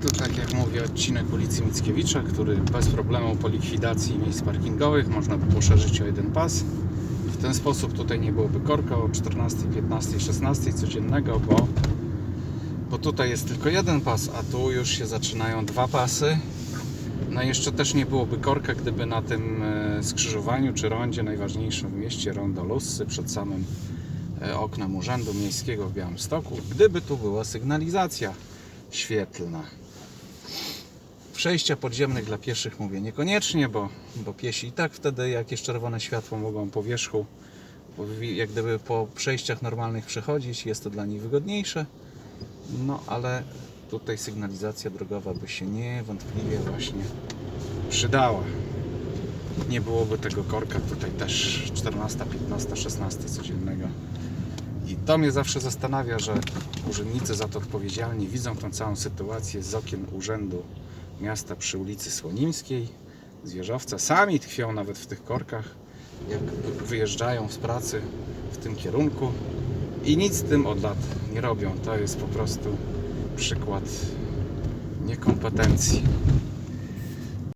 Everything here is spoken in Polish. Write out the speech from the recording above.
Tu tak jak mówię odcinek ulicy Mickiewicza, który bez problemu po likwidacji miejsc parkingowych można by poszerzyć o jeden pas. W ten sposób tutaj nie byłoby korka o 14, 15, 16 codziennego, bo, bo tutaj jest tylko jeden pas, a tu już się zaczynają dwa pasy. No i jeszcze też nie byłoby korka, gdyby na tym e, skrzyżowaniu czy rondzie najważniejszym w mieście, rondo Lussy, przed samym e, oknem Urzędu Miejskiego w Białymstoku, gdyby tu była sygnalizacja świetlna. Przejścia podziemnych dla pieszych mówię niekoniecznie, bo, bo piesi i tak wtedy jakieś czerwone światło mogą po wierzchu, jak gdyby po przejściach normalnych przechodzić, jest to dla nich wygodniejsze. No ale tutaj sygnalizacja drogowa by się niewątpliwie właśnie przydała. Nie byłoby tego korka tutaj też 14, 15, 16 codziennego. I to mnie zawsze zastanawia, że urzędnicy za to odpowiedzialni widzą tą całą sytuację z okien urzędu miasta przy ulicy Słonimskiej, z wieżowca. Sami tkwią nawet w tych korkach, jak wyjeżdżają z pracy w tym kierunku i nic z tym od lat nie robią. To jest po prostu przykład niekompetencji.